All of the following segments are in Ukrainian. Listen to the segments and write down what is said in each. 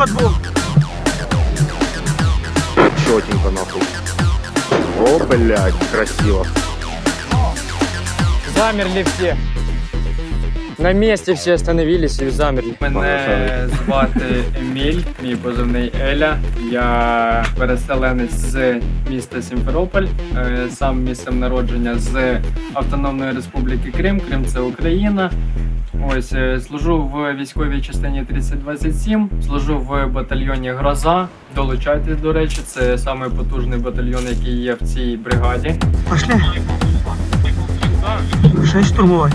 Виход був. Четенько нахуй. О, блядь, красиво. Замерли все. На месте все остановились и замерли. Мене звати Еміль, мій позивний Еля. Я переселенець з міста Сімферополь, е, сам місцем народження з Автономної Республіки Крим. Крим це Україна. Ось е, служу в військовій частині 3027, служу в батальйоні Гроза. Долучайтесь, до речі, це самий потужний батальйон, який є в цій бригаді. Пошли. Шесть штурмовой.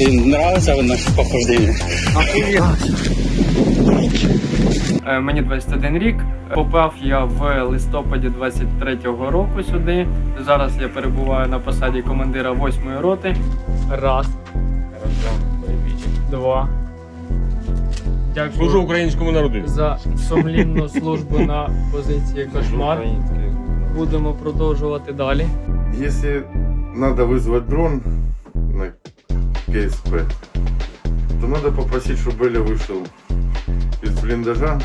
И нравится наше похождение? Мені 21 рік. Попав я в листопаді 23-го року сюди. Зараз я перебуваю на посаді командира 8-ї роти. Раз. Два. Дякую Служу українському народу. за сумлінну службу на позиції кошмар. Будемо продовжувати далі. Если надо вызвать дрон на КСП, то надо попросить, чтобы Эля вышел из блиндажа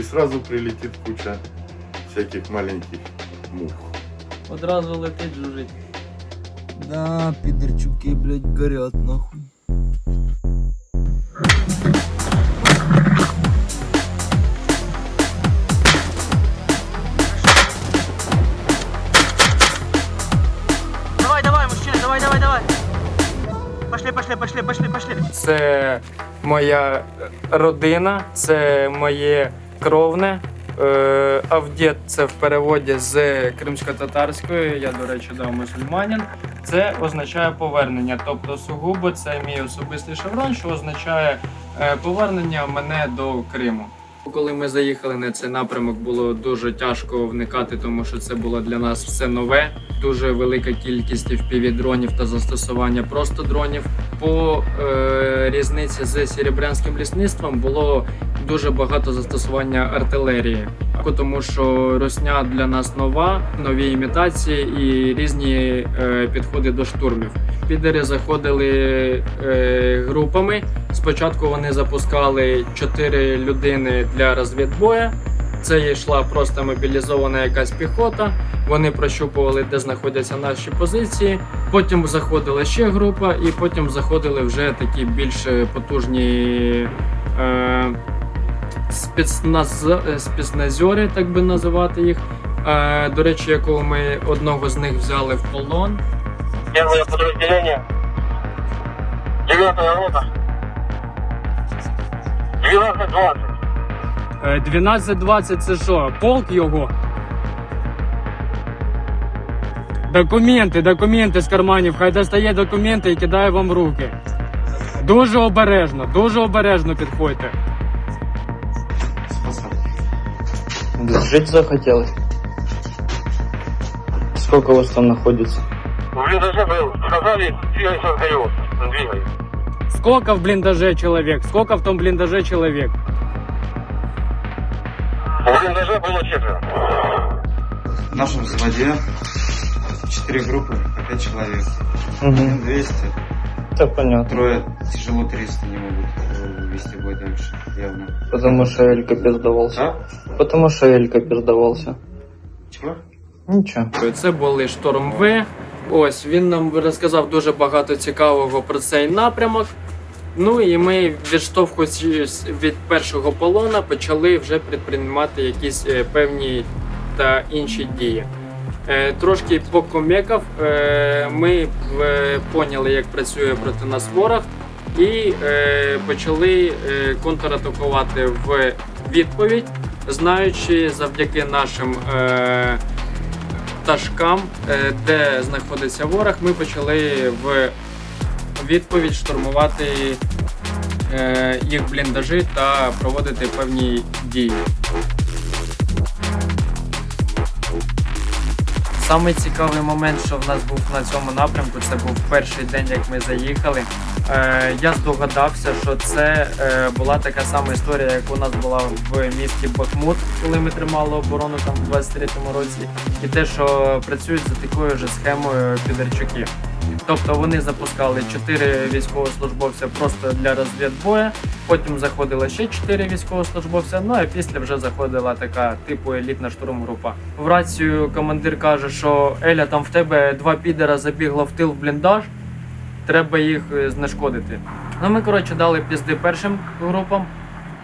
и сразу прилетит куча всяких маленьких мух. Одразу летить жужить. Да, пидорчуки, блядь, горят нахуй. Пошли, пошли, пошли, пошли, пошли. Це моя родина, це моє кровне. Е, Авдєт це в переводі з кримсько-татарської, я, до речі, да, мусульманин. Це означає повернення. Тобто сугубо це мій особистий шеврон, що означає е, повернення мене до Криму. Коли ми заїхали на цей напрямок, було дуже тяжко вникати, тому що це було для нас все нове. Дуже велика кількість FPV-дронів та застосування просто дронів. По е, різниці з серебрянським лісництвом було дуже багато застосування артилерії, тому що росня для нас нова, нові імітації і різні е, підходи до штурмів. Підери заходили е, групами. Спочатку вони запускали 4 людини для розвідбою. Це йшла просто мобілізована якась піхота. Вони прощупували, де знаходяться наші позиції. Потім заходила ще група, і потім заходили вже такі більш потужні е, спецназ, спецназьори, так би називати їх. Е, до речі, якого ми одного з них взяли в полон. Первое подразделение. Девятая рота. 12-20. Е, 12-20 це що? Полк його? Документи, документи з карманів. Хай достає документи і кидає вам в руки. Дуже обережно, дуже обережно підходьте. Жить захотелось. Сколько у вас там находится? В блиндаже был. Сказали, двигайся вперед. Двигай. Сколько в бліндаже чоловік? Сколько в тому бліндаже чоловік? В блиндаже было четверо. В нашем взводе 4 группы по 5 человек. Угу. 200, Это понятно. трое тяжело 300 не могут э, вести бой дальше, явно. Потому что Элька пиздовался. А? Потому что Элька пиздовался. Чего? Ничего. Це були шторм В. Ось він нам розказав дуже багато цікавого про цей напрямок. Ну і ми, відштовхуючись від першого полона, почали вже предприймати якісь е, певні та інші дії. Е, Трошки покомекав, е, ми поняли, як працює проти нас ворог, і почали контратакувати в відповідь, знаючи завдяки нашим пташкам, е, де знаходиться ворог, ми почали в відповідь штурмувати е, їх бліндажі та проводити певні дії. Самий цікавий момент, що в нас був на цьому напрямку, це був перший день, як ми заїхали. Е, я здогадався, що це е, була така сама історія, як у нас була в місті Бахмут, коли ми тримали оборону там в 23-му році, і те, що працюють за такою ж схемою підерчуки. Тобто вони запускали 4 військовослужбовця просто для розвідбою, потім заходило ще 4 військовослужбовця, ну а після вже заходила така типу елітна штурмгрупа. В рацію командир каже, що Еля, там в тебе два підера забігло в тил в бліндаж, треба їх е, знешкодити. Ну ми коротше дали пізди першим групам,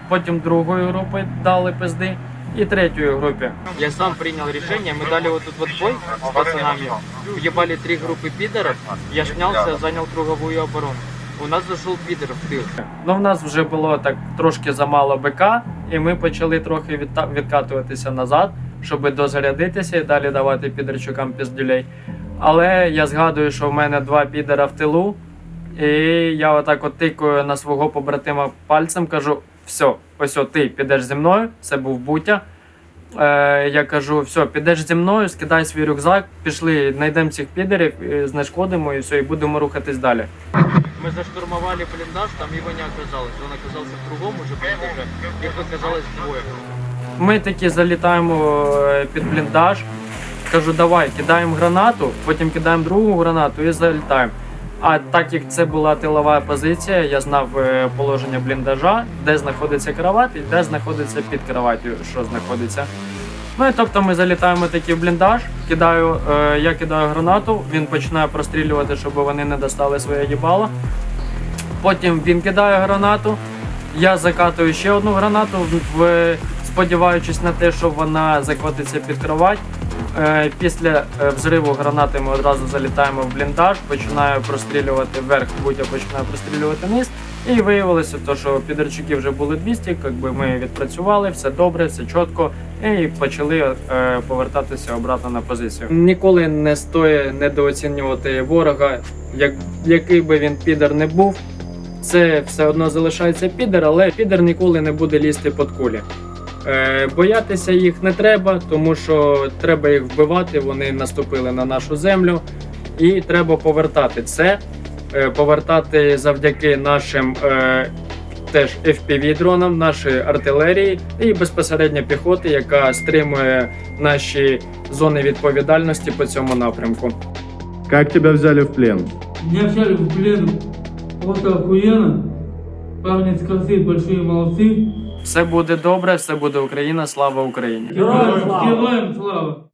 потім другої групи дали пизди і третьої групі. Я сам принял решение, мы дали вот тут вот бой с пацанами, въебали три группы пидоров, я снялся, занял круговую оборону. У нас зайшов підер в тил. Ну, в нас вже було так трошки замало БК, і ми почали трохи відта- відкатуватися назад, щоб дозарядитися і далі давати підерчукам піздюлей. Але я згадую, що в мене два підера в тилу, і я отак от тикаю на свого побратима пальцем, кажу: все, ось о, ти підеш зі мною, це був Бутя. Е, я кажу, все, підеш зі мною, скидай свій рюкзак, пішли, знайдемо цих підерів, знешкодимо і все, і будемо рухатись далі. Ми заштурмували бліндаж, там його не оказалось. Він оказався в другому вже бліндажі, їх оказалось двоє. Ми таки залітаємо е, під бліндаж. Кажу, давай, кидаємо гранату, потім кидаємо другу гранату і залітаємо. А так як це була тилова позиція, я знав е, положення бліндажа, де знаходиться кровать і де знаходиться під кроваттю, що знаходиться. Ну і тобто ми залітаємо таки в бліндаж, кидаю, е, я кидаю гранату, він починає прострілювати, щоб вони не достали своє їбало. Потім він кидає гранату, я закатую ще одну гранату, в- сподіваючись на те, що вона закотиться під кровать. Е, Після е, взриву гранати ми одразу залітаємо в бліндаж, починаю прострілювати вверх, будь-я починаю прострілювати вниз. І виявилося, то, що підерчуки вже були 200, якби ми відпрацювали, все добре, все чітко, і почали е, повертатися обратно на позицію. Ніколи не стоїть недооцінювати ворога, як, який би він підер не був. Це все одно залишається підер, але підер ніколи не буде лізти під кулі. Е, боятися їх не треба, тому що треба їх вбивати. Вони наступили на нашу землю, і треба повертати це. Е, повертати завдяки нашим е, теж FPV-дронам, нашої артилерії і безпосередньо піхоти, яка стримує наші зони відповідальності по цьому напрямку. Как тебя взяли в плен? Меня взяли в плен просто охуенно. Парни с большие молодцы. Все буде добре, все буде Україна. Слава Україні! Героям слава! Героям слава!